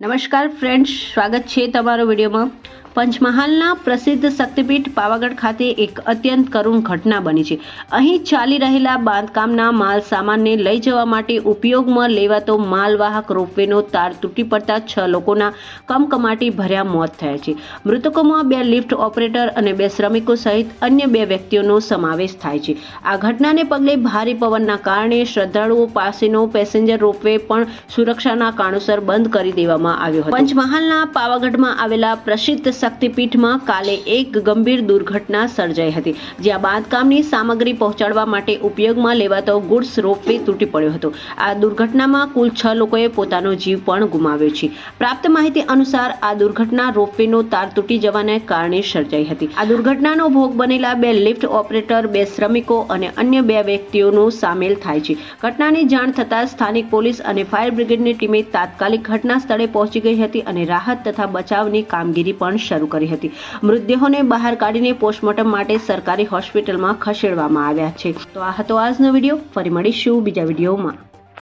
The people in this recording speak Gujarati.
નમસ્કાર ફ્રેન્ડ્સ સ્વાગત છે તમારો વિડીયોમાં. પંચમહાલના પ્રસિદ્ધ શક્તિપીઠ પાવાગઢ ખાતે એક અત્યંત કરુણ ઘટના બની છે. અહીં ચાલી રહેલા બાંધકામના માલ સામાનને લઈ જવા માટે ઉપયોગમાં લેવાતો માલવાહક રોપવેનો તાર તૂટી પડતા છ લોકોના કમકમાટી ભર્યા મોત થયા છે. મૃતકોમાં બે લિફ્ટ ઓપરેટર અને બે શ્રમિકો સહિત અન્ય બે વ્યક્તિઓનો સમાવેશ થાય છે. આ ઘટનાને પગલે ભારે પવનના કારણે શ્રદ્ધાળુઓ પાસેનો પેસેન્જર રોપવે પણ સુરક્ષાના કારણોસર બંધ કરી દેવામાં આવ્યો હતો. પંચમહાલના પાવાગઢમાં આવેલા પ્રસિદ્ધ શક્તિપીઠમાં કાલે એક ગંભીર દુર્ઘટના સર્જાઈ હતી, જ્યાં બાંધકામની સામગ્રી પહોંચાડવા માટે ઉપયોગમાં લેવાતો ગુડ્સ રોપવે તૂટી પડ્યો હતો. આ દુર્ઘટનામાં કુલ છ લોકોએ પોતાનો જીવ પણ ગુમાવ્યો છે. પ્રાપ્ત માહિતી અનુસાર, આ દુર્ઘટના રોપવેનો તાર તૂટી જવાને કારણે સર્જાઈ હતી. આ દુર્ઘટનાનો ભોગ બનેલા બે લિફ્ટ ઓપરેટર, બે શ્રમિકો અને અન્ય બે વ્યક્તિઓનો સામેલ થાય છે. ઘટનાની જાણ થતાં સ્થાનિક પોલીસ અને ફાયર બ્રિગેડની ટીમે તાત્કાલિક ઘટના સ્થળે પહોંચી ગઈ હતી અને રાહત તથા બચાવની કામગીરી પણ શરૂ કરી હતી. મૃતદેહોને બહાર કાઢીને પોસ્ટમોર્ટમ માટે સરકારી હોસ્પિટલમાં ખસેડવામાં આવ્યા છે. તો આ હતો આજનો વીડિયો. ફરી મળીશું બીજા વિડીયોમાં.